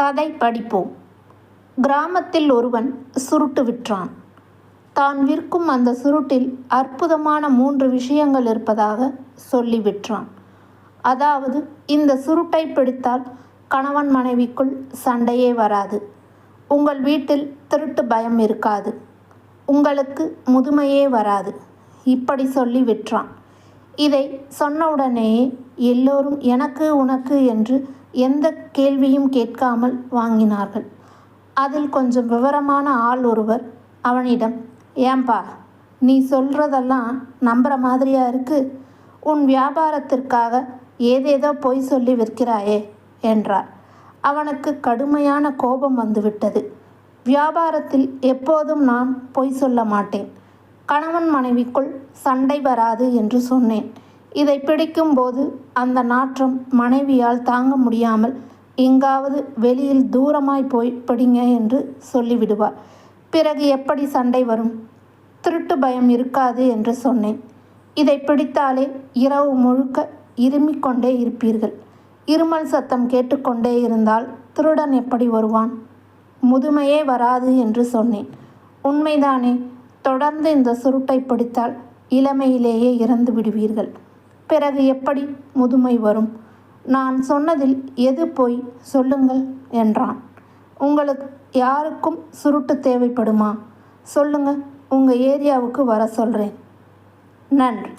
கதை படிப்போம். கிராமத்தில் ஒருவன் சுருட்டு விற்றான். தான் விற்கும் அந்த சுருட்டில் அற்புதமான மூன்று விஷயங்கள் இருப்பதாக சொல்லி விற்றான். அதாவது இந்த சுருட்டை பிடித்தால் கணவன் மனைவிக்குள் சண்டையே வராது. உங்கள் வீட்டில் திருட்டு பயம் இருக்காது. உங்களுக்கு முதுமையே வராது. இப்படி சொல்லி விற்றான். இதை சொன்னவுடனேயே எல்லோரும் எனக்கு உனக்கு என்று எந்த கேள்வியும் கேட்காமல் வாங்கினார்கள். அதில் கொஞ்சம் விவரமான ஆள் ஒருவர் அவனிடம் ஏம்பா நீ சொல்கிறதெல்லாம் நம்புகிற மாதிரியா இருக்கு? உன் வியாபாரத்திற்காக ஏதேதோ பொய் சொல்லி விற்கிறாயே என்றார். அவனுக்கு கடுமையான கோபம் வந்துவிட்டது. வியாபாரத்தில் எப்போதும் நான் பொய் சொல்ல மாட்டேன். கணவன் மனைவிக்குள் சண்டை வராது என்று சொன்னேன். இதை பிடிக்கும்போது அந்த நாற்றம் மனைவியால் தாங்க முடியாமல் எங்காவது வெளியில் தூரமாய் போய் பிடிங்க என்று சொல்லிவிடுவார். பிறகு எப்படி சண்டை வரும்? திருட்டு பயம் இருக்காது என்று சொன்னேன். இதை பிடித்தாலே இரவு முழுக்க இருமிக் கொண்டே இருப்பீர்கள். இருமல் சத்தம் கேட்டுக்கொண்டே இருந்தால் திருடன் எப்படி வருவான்? முதுமையே வராது என்று சொன்னேன். உண்மைதானே தொடர்ந்து இந்த சுருட்டை பிடித்தால் இளமையிலேயே இறந்து விடுவீர்கள் பிறகு எப்படி முதுமை வரும்? நான் சொன்னதில் எது போய் சொல்லுங்கள் என்றான். உங்களுக்கு யாருக்கும் சுருட்டு தேவைப்படுமா? சொல்லுங்கள் உங்கள் ஏரியாவுக்கு வர சொல்கிறேன் நன்றி.